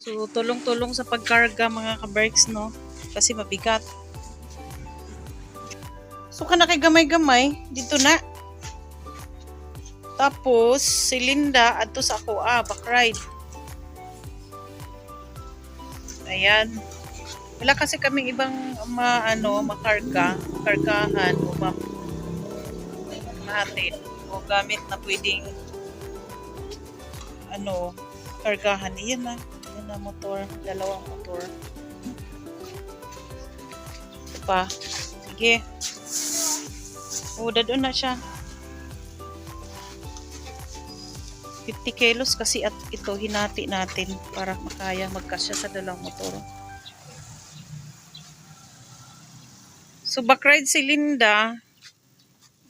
So, tulong-tulong sa pagkarga mga ka-berks, no? Kasi mabigat. So, ka na kay gamay-gamay. Dito na. Tapos, si Linda, adto sa ako, ah, backride. Ayan. Wala kasi kaming ibang ma, ano, makarga, kargahan o ma, natin o gamit na pwedeng ano, kargahan. Iyan na. Yan na motor. Dalawang motor. Ito pa. Sige. O, dadon na siya. 50 kilos kasi at ito hinati natin para makaya magkasya sa dalawang motor. So, backride si Linda.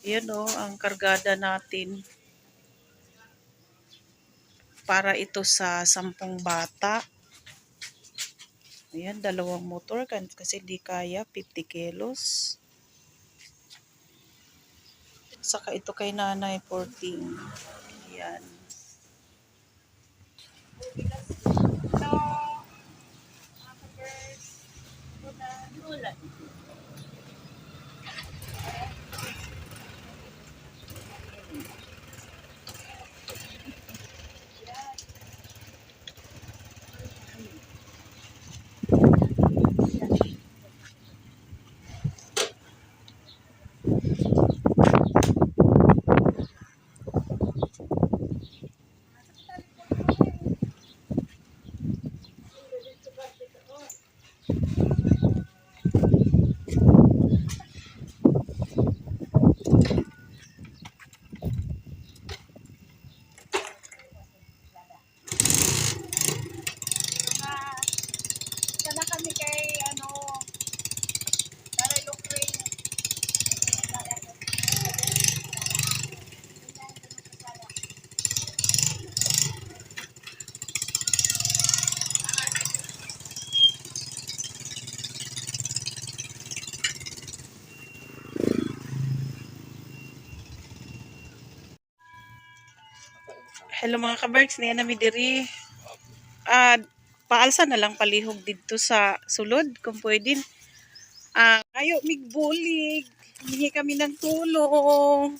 Yan o, ang kargada natin. Para ito sa sampung bata. Ayan, dalawang motor kasi di kaya 50 kilos. Saka ito kay nanay 14. Ayan. Sana kami kay ano Taray Lucrain. Hello mga kaberks, niya nami diri. Ah, paalsa na lang palihog dito sa sulod kung pwede. Ah, ayo migbulig. Hingi kami ng tulong.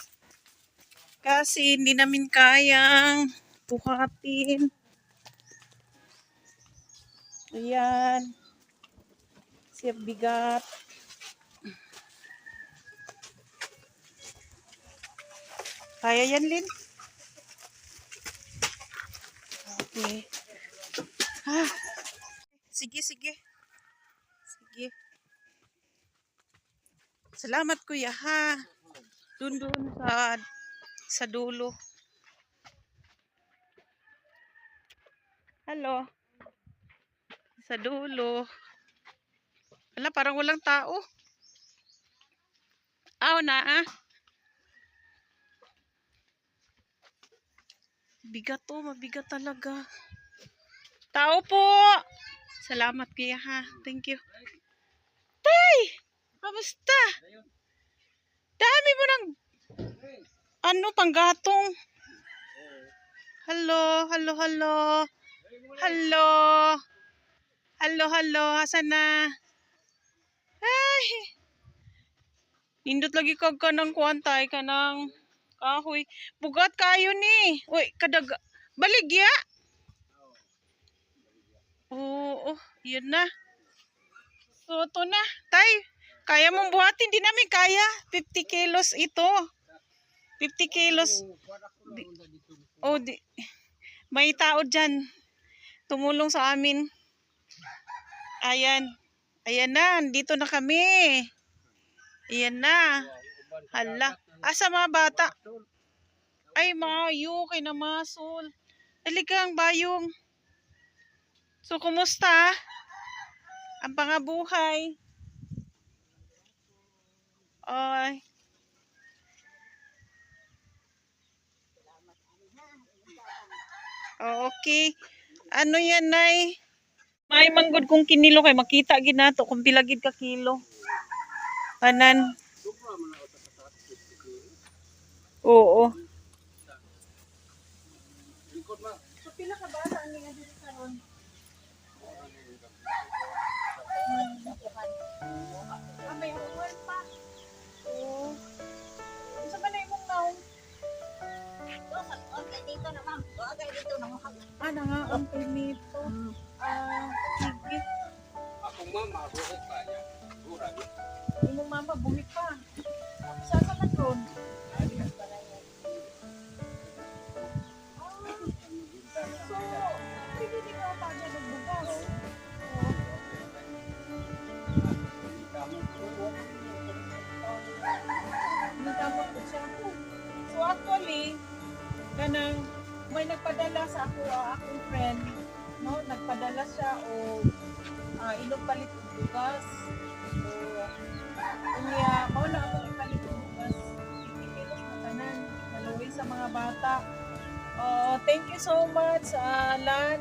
Kasi hindi namin kayang buhatin. Ayan. Siya bigat. Kaya yan, Lin? Okay. Ah. Sige, sige. Sige. Salamat kuya ha. Dun dun sa sa dulo. Hello. Sa dulo. Wala, parang walang tao. Aw na ah. Bigat to, mabigat talaga. Tao po! Salamat kuya ha. Thank you. Tay! Kamusta? Dami mo ng ano panggatong. Hello, hello, hello. Hello. Hello, hello. Asan na? Ay. Nindot lagi kag ka ng kuantay ka ng kahoy. Bugat kayo ni. Uy, kadag... Baligya? Oo, yun na. So, ito na. Tay, kaya mong buhatin. Di namin kaya. 50 kilos ito. 50 kilos. Di, oh, di, may tao dyan. Tumulong sa amin. Ayan. Ayan na. Dito na kami. Ayan na. Hala. Asa mga bata? Ay, mayo. Kay namasol. Daligang bayong. So, kumusta? Ang pangabuhay. Ay. Oh, okay. Ano yan, Nay? May manggod kung kinilo kay makita gid nato kung pila gid ka kilo. Anan? Oo. So, pila ka ba ang mga dito karon? Ah, may huwal pa. Oo. Sa ba na imong naong? Okay, dito na ma'am. Dito na ma'am. Ah, nga, ang permito. Ah, sige. Akong mama, buhit pa niya. Gura. Imong mama, buhit much sa Lan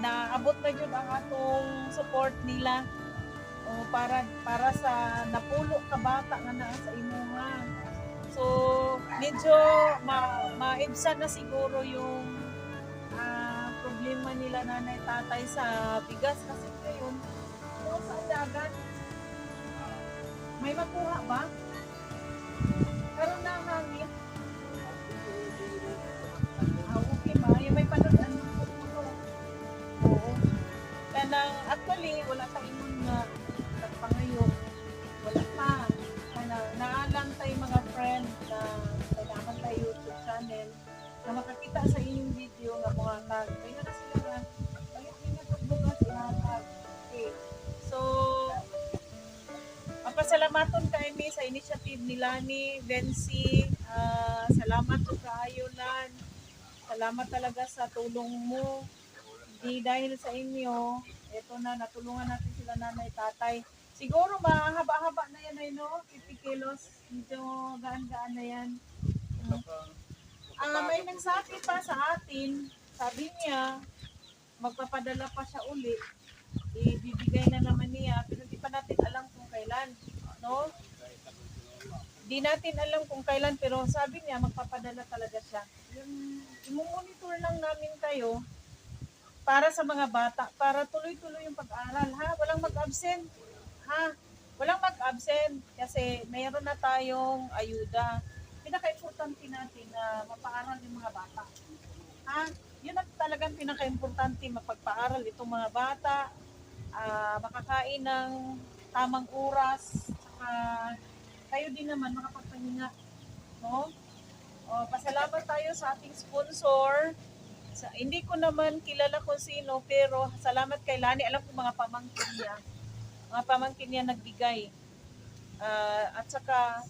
na abot na jud ang atong support nila o para para sa napulo ka bata nga naa sa imuha. So, medyo ma maibsan na siguro yung ah, problema nila nanay tatay sa bigas kasi ngayon kung sa dagat may makuha ba? Karon na ang hangin. Kanang actually wala pa ingon nga nagpangayo. Wala pa. Kanang naalang tayo mga friend na kailangan tayo YouTube channel na makakita sa inyong video nga mga tag. Kaya na sila nga ayun nga pagbukas ihatag. Okay. So Papasalamaton kay mi sa initiative ni Lani, Vency. Ah, salamat po kaayo Lan. Salamat talaga sa tulong mo. Di dahil sa inyo, eto na, natulungan natin sila nanay, tatay. Siguro mahaba-haba na yan ay no? 50 kilos. Medyo gaan-gaan na yan. Ah, may nagsabi pa sa atin, sabi niya, magpapadala pa siya uli. Ibibigay na naman niya, pero di pa natin alam kung kailan. No? Di natin alam kung kailan, pero sabi niya, magpapadala talaga siya. Yung, monitor lang namin kayo, para sa mga bata, para tuloy-tuloy yung pag-aral, ha? Walang mag-absent, ha? Walang mag-absent kasi mayroon na tayong ayuda. Pinaka-importante natin na mapaaral yung mga bata. Ha? Yun ang talagang pinaka-importante, mapagpaaral itong mga bata, ah, makakain ng tamang oras, saka kayo din naman makapagpahinga. No? O, pasalamat tayo sa ating sponsor, sa, hindi ko naman kilala kung sino, pero salamat kay Lani. Alam ko mga pamangkin niya. Mga pamangkin niya nagbigay. Ah, at saka,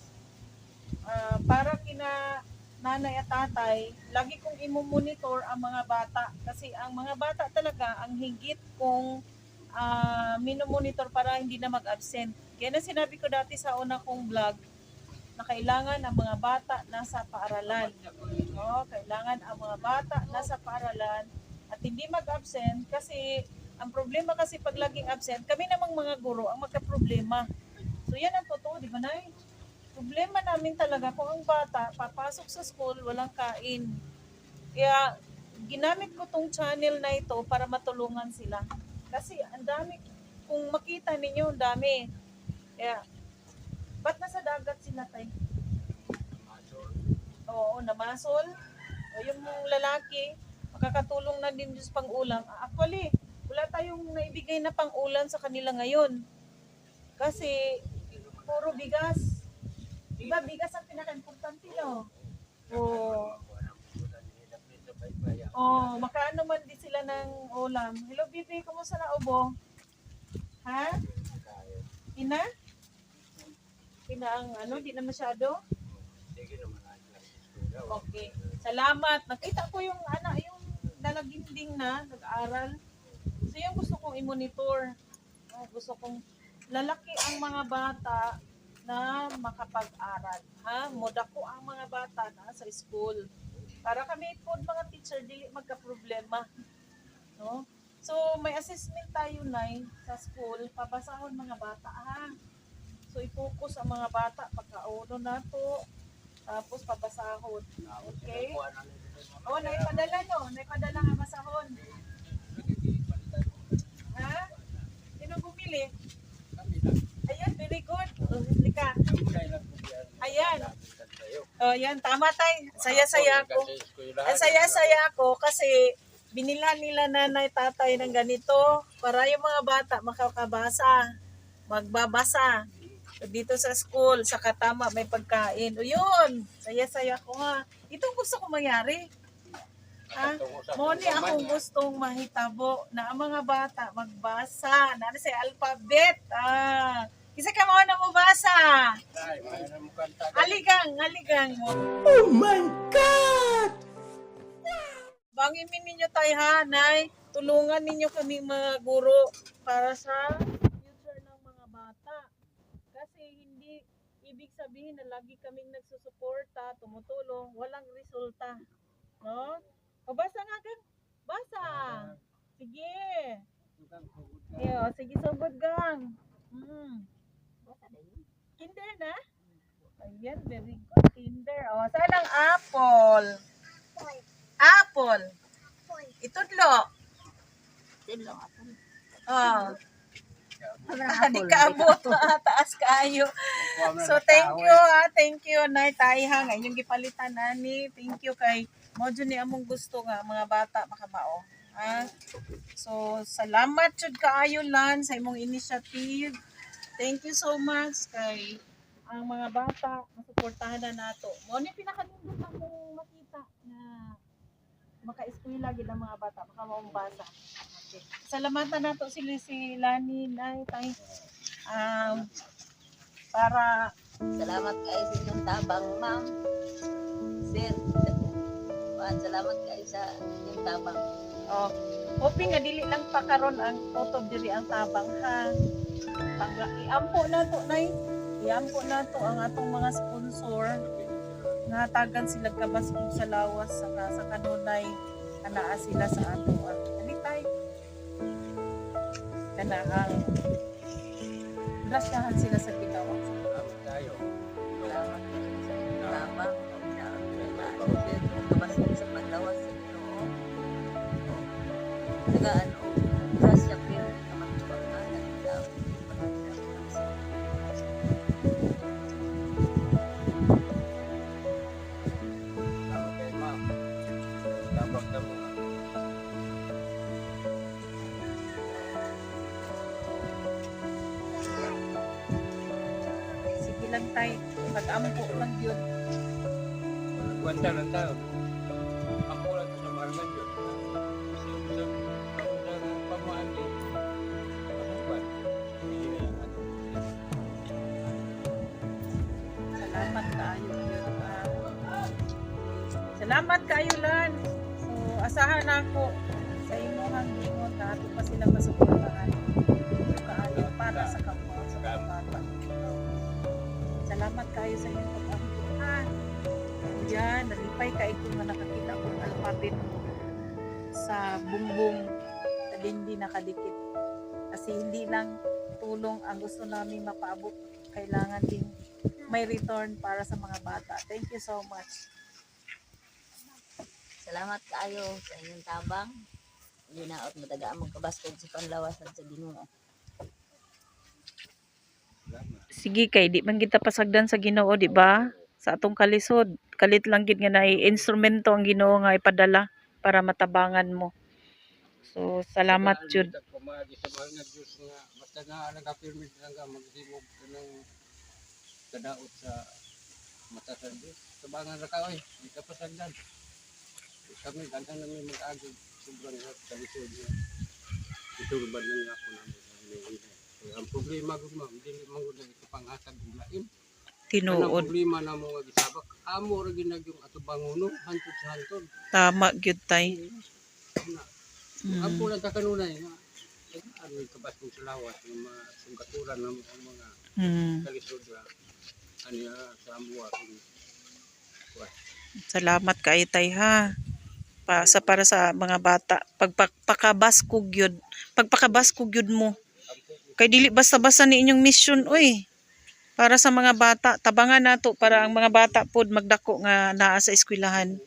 ah, para kina nanay at tatay, lagi kong imumonitor ang mga bata. Kasi ang mga bata talaga, ang higit kong ah, minomonitor para hindi na mag-absent. Kaya na sinabi ko dati sa una kong vlog, na kailangan ang mga bata nasa paaralan. No, kailangan ang mga bata nasa paaralan at hindi mag-absent kasi ang problema kasi pag laging absent, kami namang mga guro ang magka-problema. So yan ang totoo, di ba Nay? Problema namin talaga kung ang bata papasok sa school, walang kain. Kaya ginamit ko tong channel na ito para matulungan sila. Kasi ang dami, kung makita ninyo, ang dami. Kaya, ba't nasa dagat sila tay? Oo, namasol. O yung lalaki, makakatulong na din sa pang-ulam. Ah, Actually, wala tayong naibigay na pang-ulam sa kanila ngayon. Kasi, puro bigas. Diba, bigas ang pinaka-importante, no? Oo. Oh, makaano man din sila ng ulam. Hello, Bibi, kumusta na ubo? Ha? Ina? Ina ang ano, di na masyado? Okay. Salamat. Nakita ko yung ano, yung dalaginding na nag-aral. So yung gusto kong i-monitor. Oh, gusto kong lalaki ang mga bata na makapag-aral. Ha? Modako ang mga bata na sa school. Para kami po mga teacher dili magka-problema. No? So may assessment tayo na sa school, pabasahon mga bata ha. So i-focus ang mga bata pagkauno na to. Tapos pabasahon. Okay? Oh, naipadala no, naipadala nga masahon. Ha? Sino bumili? Ayan, very good. Oh, Lika. Ayan. Oh, yan. Tama tay. Saya-saya ako. Saya-saya ako kasi binilhan nila nanay tatay ng ganito para yung mga bata makakabasa, magbabasa. Dito sa school, sa katama may pagkain. O yun, saya-saya ko nga. Itong gusto ko mangyari. Ha? Moni akong gustong mahitabo na ang mga bata magbasa. Nari sa alphabet. Ah. Isa ka mo na mo basa. Mayroon mo kanta. Aligang, aligang mo. Oh my God! Bangimin ninyo tayo ha, Nay. Tulungan ninyo kami mga guro para sa future ng mga bata. Kasi hindi ibig sabihin na lagi kaming nagsusuporta, tumutulong, walang resulta. No? O basa nga gang. Basa. Sige. Iyo, sige sugod gang. Mm. Kinder na? Ayan, very good. Kinder. O, saan ang apple? Apple. Itudlo. Oh. Di ka abot. Taas kayo. So, thank you ha. Thank you, Nay Tayha. Ngayon gipalitan na ni. Thank you kay Mojo ni among gusto nga mga bata makamao. Ha? So, salamat jud kaayo lan sa imong initiative. Thank you so much kay ang mga bata masuportahan na nato. Mo ni pinakanindot akong makita na maka-eskwela gid ang mga bata makamao basa. Salamatan nato sila si Lani Nay tay um, para Salamat kayo sa inyong tabang, ma'am. Sir, Juan, salamat kayo sa inyong tabang. Oh, hoping nga dili lang pa karon ang photo diri ang tabang ha. Pag iampo na to nay, iampo na to ang atong mga sponsor nga tagan sila kabaskog sa lawas saka sa kanunay anaa sila sa ato ang alitay. Kana ang Blessahan sila sa ginawa. Salamat tayo. Salamat kayo sa inyong tabang. Sir, kabasok sa panlawas sa Ginoo. Saka pag-ampo lang yun. Kwenta lang tayo. Ako lang sa marangan yun. Kasi. Salamat kayo ah. Salamat kayo lan. So asahan ako sa imuhang gingon na ato pa sila masuportahan. Kayo sa inyong pag-ampuhan. Yan, nalipay kayo kung nga nakakita kong alphabet sa bumbong na hindi nakadikit. Kasi hindi lang tulong ang gusto namin mapaabot. Kailangan din may return para sa mga bata. Thank you so much. Salamat kayo sa inyong tabang. Ginaot mataga mong kabaskog sa panlawasan sa Ginoo. Sige kay di man kita pasagdan sa Ginoo, di ba? Sa atong kalisod, kalit lang gid nga na instrumento ang Ginoo nga ipadala para matabangan mo. So, salamat jud. Sa mahal nga Diyos nga basta na lang ka maghimog ka ng kadaot sa mata sa Diyos. Sabangan na ka oy, di ka pasagdan. Kami gandang namin mag-agod sobrang kalisod niya. Ito ba lang po namin ang problema ko ma'am, dili man na ito panghatag ng laim. Ang Tinuod. problema na mo nga gisabak, amo ra ginag yung ato banguno, hantod sa hantod. Tama gyud tay. Mm. Ang pulang ka kanunay nga, ano yung kabas kong salawas, yung mga sungkaturan ng mga, Mm. kalisod na, ano sa ambuwa. kung- Salamat kay tay ha. Pa, sa para sa mga bata. Pagpakabaskog yun. Pagpakabaskog yun mo. Kay dili basta-basta ni inyong mission oy. Para sa mga bata, tabangan nato para ang mga bata pod magdako nga naa sa eskwelahan.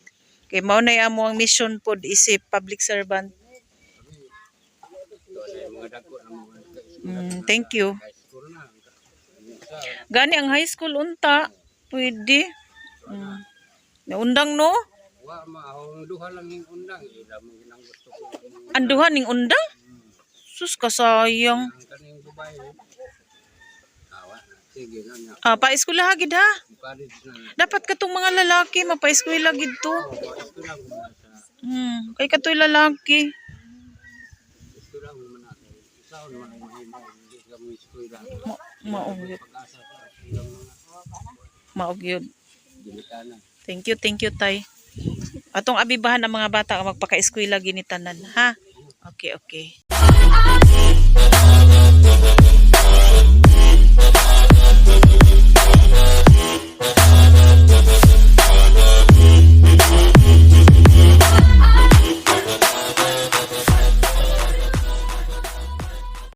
Kay mao na amo ang mission pod isip public servant. Mm, thank you. Gani ang high school unta, pwede. Mm. Naundang no? Wa maahong duha lang yung undang. Ko. Anduhan ning undang? Sus kasayang. Ah, pa-eskwela gid ha. Dapat katong mga lalaki mapa-eskwela gid to. Hmm, kay katoy lalaki. yun. ginikanan. Thank you, thank you, tay. Atong abibahan ang mga bata magpaka-eskwela ginitanan, ha? Okay, okay. Thank you.